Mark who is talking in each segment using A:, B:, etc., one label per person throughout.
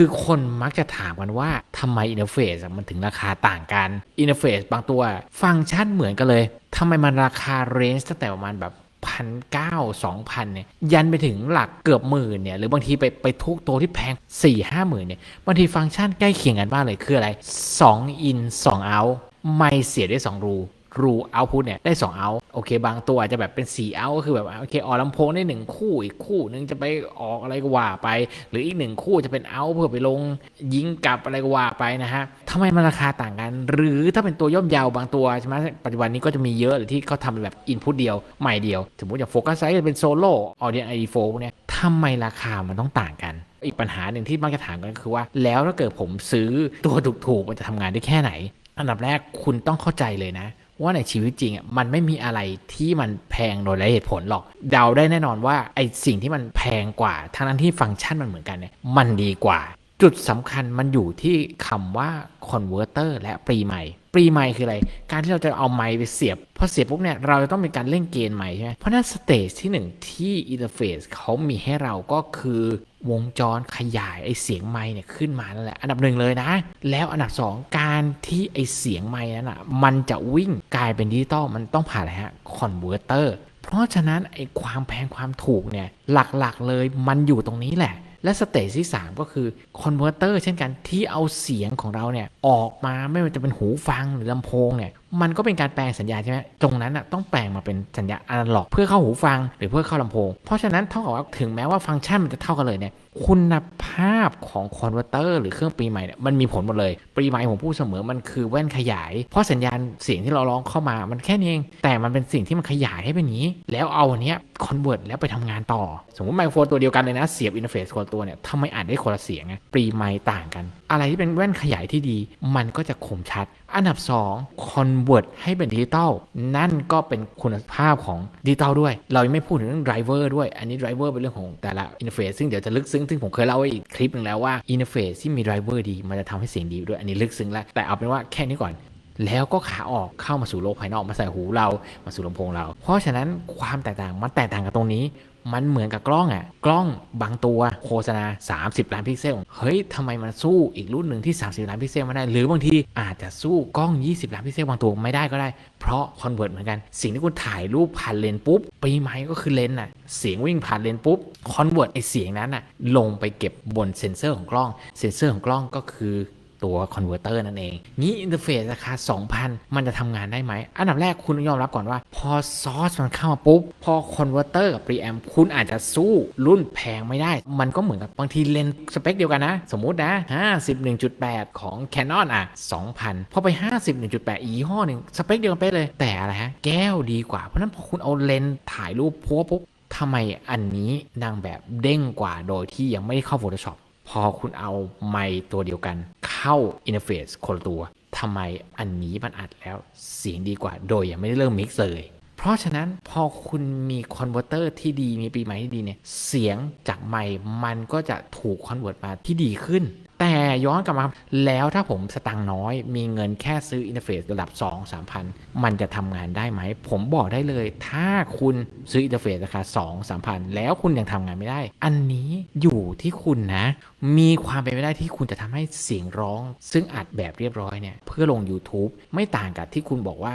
A: คือคนมักจะถามกันว่าทำไมอินเทอร์เฟซมันถึงราคาต่างกันอินเทอร์เฟซบางตัวฟังก์ชันเหมือนกันเลยทำไมมันราคาเรนจ์ตั้งแต่ประมาณแบบพันเก้าสองพันเนี่ยยันไปถึงหลักเกือบหมื่นเนี่ยหรือบางทีไปไปทุกตัวที่แพง4ี่ห้าหมื่นเนี่ยบางทีฟังก์ชันใกล้เคียงกันบ้างเลยคืออะไร 2 in 2 out ไม่เสียได้ 2 รู รูเอาพุทเนี่ยได้2เอาโอเค บางตัวอาจจะแบบเป็น4เอาก็คือแบบโอเคออกลำโพงได้ 1 คู่อีกคู่นึงจะไปออกอะไรก็ว่าไป หรืออีกหนึ่งคู่จะเป็นเอาเพื่อไปลงยิงกลับอะไรก็ว่าไปนะฮะทำไมมันราคาต่างกัน หรือถ้าเป็นตัวย่อมยาวบางตัวใช่ไหมปัจจุบันนี้ก็จะมีเยอะหรือที่เขาทำเป็นแบบอินพุตเดียวใหม่เดียวสมมติอย่างโฟกัสไซส์เป็นโซโล่ออเดียนไอดีโฟเนี่ยทำไมราคามันต้องต่างกันอีกปัญหาหนึ่งที่มักจะถามกันก็คือว่า แล้วถ้าเกิดผมซื้อตัวถูกๆมันจะทำงานได้แค่ไหน อันดับแรกคุณต้องเข้าใจเลยนะ ว่าในชีวิตจริงอะมันไม่มีอะไรที่มันแพงโดยไร้เหตุผลหรอก เดาได้แน่นอนว่าไอสิ่งที่มันแพงกว่าทั้งนั้นที่ฟังก์ชันมันเหมือนกันเนี่ยมันดีกว่า จุดสำคัญมันอยู่ที่คำว่า converter และปรีใหม่ปรีใหม่คืออะไร การที่เราจะเอาไมค์ไปเสียบ พอเสียบปุ๊บเนี่ย เราจะต้องมีการเล่นเกณฑ์ใหม่ใช่ไหมเพราะนั้นสเตจที่หนึ่งที่อินเทอร์เฟซเขามีให้เราก็คือวงจรขยายไอเสียงไมค์เนี่ยขึ้นมานั่นแหละ อันดับหนึ่งเลยนะ แล้วอันดับสองการที่ไอเสียงไมค์นั้นอะมันจะวิ่งกลายเป็นดิจิตอลมันต้องผ่านอะไรฮะคอนเวอร์เตอร์เพราะฉะนั้นไอความแพงความถูกเนี่ยหลักๆเลยมันอยู่ตรงนี้แหละ และสเตจที่ 3 ก็คือคอนเวอร์เตอร์เช่นกันที่เอาเสียงของเราเนี่ยออกมาไม่ว่าจะเป็นหูฟังหรือลำโพงเนี่ยมันก็เป็นการแปลงสัญญาใช่ไหมตรงนั้นอะต้องแปลงมาเป็นสัญญาณอนาล็อก เพื่อเข้าหูฟังหรือเพื่อเข้าลำโพง เพราะฉะนั้นเท่ากับว่าถึงแม้ว่าฟังก์ชันมันจะเท่ากันเลยเนี่ยคุณภาพของคอนเวอร์เตอร์หรือเครื่องปีใหม่เนี่ยมันมีผลหมดเลยปีใหม่ผมพูดเสมอมันคือแว่นขยาย เพราะสัญญาณเสียงที่เราร้องเข้ามามันแค่นี้เอง แต่มันเป็นสิ่งที่มันขยายให้เป็นนี้ แล้วเอาอันเนี้ยคอนเวิร์ตแล้วไปทำงานต่อ สมมติไมโครโฟนตัวเดียวกันเลยนะเสียบอินเทอร์เฟซคนตัวเนี่ยทำไมอ่านได้คนละเสียงอะปรีไมค์ต่างกัน อะไรที่เป็นแว่นขยายที่ดี มันก็จะคมชัด อันดับ2 convert ให้เป็นดิจิตอลนั่นก็เป็นคุณภาพของดิจิตอลด้วย เรายังไม่พูดถึงเรื่องไดรเวอร์ด้วย อันนี้ไดรเวอร์เป็นเรื่องของแต่ละอินเทอร์เฟซซึ่งเดี๋ยวจะลึกซึ้งซึ่งผมเคยเล่าไว้อีกคลิปหนึ่งแล้วว่าอินเทอร์เฟซที่มีไดรเวอร์ดีมันจะทำให้เสียงดีด้วยอันนี้ลึกซึ้งแล้วแต่เอาเป็นว่าแค่นี้ก่อนแล้วก็ขาออกเข้ามาสู่โลกภายนอกมาใส่หูเรามาสู่ลำโพงเรา เพราะฉะนั้นความแตกต่างมันแตกต่างกันตรงนี้ มันเหมือนกับกล้องอะ่ะ กล้องบางตัวโฆษณา 30 ล้านพิกเซล เฮ้ยทำไมมันสู้อีกรุ่นหนึ่งที่ 30 ล้านพิกเซลไม่ได้ หรือบางทีอาจจะสู้กล้อง 20 ล้านพิกเซลบางตัวไม่ได้ก็ได้ เพราะคอนเวิร์ตเหมือนกัน สิ่งที่คุณถ่ายรูปผ่านเลนส์ปุ๊บ ปีใหม่ก็คือเลนส์อะ เสียงวิ่งผ่านเลนส์ปุ๊บ คอนเวิร์ตไอเสียงนั้นอะ ลงไปเก็บบนเซ็นเซอร์ของกล้อง เซ็นเซอร์ของกล้องก็คือ ตัวคอนเวอร์เตอร์นั่นเองงี้อินเทอร์เฟซราคา 2,000 มันจะทำงานได้ไหม อันดับแรกคุณต้องยอมรับก่อนว่า พอซอสมันเข้ามาปุ๊บ พอคอนเวอร์เตอร์กับปรีแอมคุณอาจจะสู้รุ่นแพงไม่ได้ มันก็เหมือนกับบางทีเลนส์สเปคเดียวกันนะ สมมุตินะ 51.8 ของ Canon อะ 2,000 พอไป 51.8 อีห้อหนึ่งสเปคเดียวกันเป๊ะเลย แต่อะไรฮะ แก้วดีกว่า เพราะนั้นพอคุณเอาเลนส์ถ่ายรูปพัวปุ๊บทำไมอันนี้นางแบบเด้งกว่าโดยที่ยังไม่ได้เข้า Photoshop พอคุณเอาไมค์ตัวเดียวกัน เข้าอินเทอร์เฟซคนละตัวทำไมอันนี้มันอัดแล้วเสียงดีกว่าโดยยังไม่ได้เริ่มมิกซ์เลย เพราะฉะนั้นพอคุณมีคอนเวอร์เตอร์ที่ดีมีปีใหม่ที่ดีเนี่ยเสียงจากไมค์มันก็จะถูกคอนเวิร์ตมาที่ดีขึ้น แต่ย้อนกลับมาแล้วถ้าผมสตังค์น้อย มีเงินแค่ซื้ออินเทอร์เฟซระดับ 2 3พันมันจะทำงานได้ไหม ผมบอกได้เลย ถ้าคุณซื้ออินเทอร์เฟซราคา 2 3พันแล้วคุณยังทำงานไม่ได้ อันนี้อยู่ที่คุณนะ มีความเป็นไปได้ที่คุณจะทำให้เสียงร้อง ซึ่งอัดแบบเรียบร้อยเนี่ยเพื่อลง YouTube ไม่ต่างกับที่คุณบอกว่า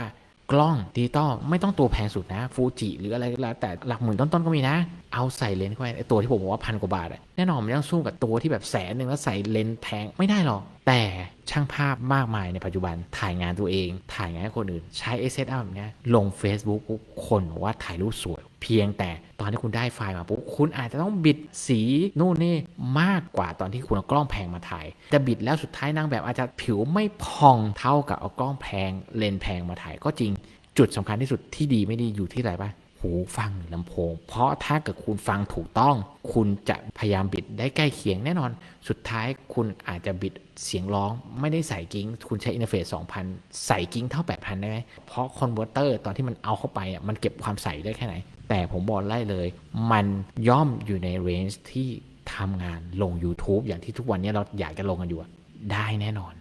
A: กล้องดิจิตอลไม่ต้องตัวแพงสุดนะฟูจิหรืออะไรก็แล้วแต่หลักหมื่นต้นๆก็มีนะ เอาใส่เลนส์เข้าไปไอตัวที่ผมบอกว่าพันกว่าบาทแน่นอนมันต้องสู้กับตัวที่แบบแสนหนึ่งแล้วใส่เลนส์แพงไม่ได้หรอก แต่ช่างภาพมากมายในปัจจุบันถ่ายงานตัวเอง ถ่ายงานให้คนอื่น ใช้เอเซตอัพแบบนี้ลง Facebook ปุ๊บคนว่าถ่ายรูปสวย เพียงแต่ตอนที่คุณได้ไฟล์มาปุ๊บคุณอาจจะต้องบิดสีนู่นนี่มากกว่าตอนที่คุณเอากล้องแพงมาถ่ายแต่บิดแล้วสุดท้ายนางแบบอาจจะผิวไม่พองเท่ากับเอากล้องแพงเลนส์แพงมาถ่ายก็จริง จุดสำคัญที่สุดที่ดีไม่ดีอยู่ที่อะไรปะ หูฟังหรือลำโพง เพราะถ้าเกิดคุณฟังถูกต้อง คุณจะพยายามบิดได้ใกล้เคียงแน่นอน สุดท้ายคุณอาจจะบิดเสียงร้องไม่ได้ใส่กิ้ง คุณใช้อินเทอร์เฟซ2,000 ใส่กิ้งเท่า 8,000 ได้ไหม เพราะคอนเวอร์เตอร์ตอนที่มันเอาเข้าไปอะมันเก็บความใสได้แค่ไหน แต่ผมบอกไล่เลย มันย่อมอยู่ในเรนจ์ที่ทำงานลง YouTube อย่างที่ทุกวันนี้เราอยากจะลงกันอยู่ได้แน่นอน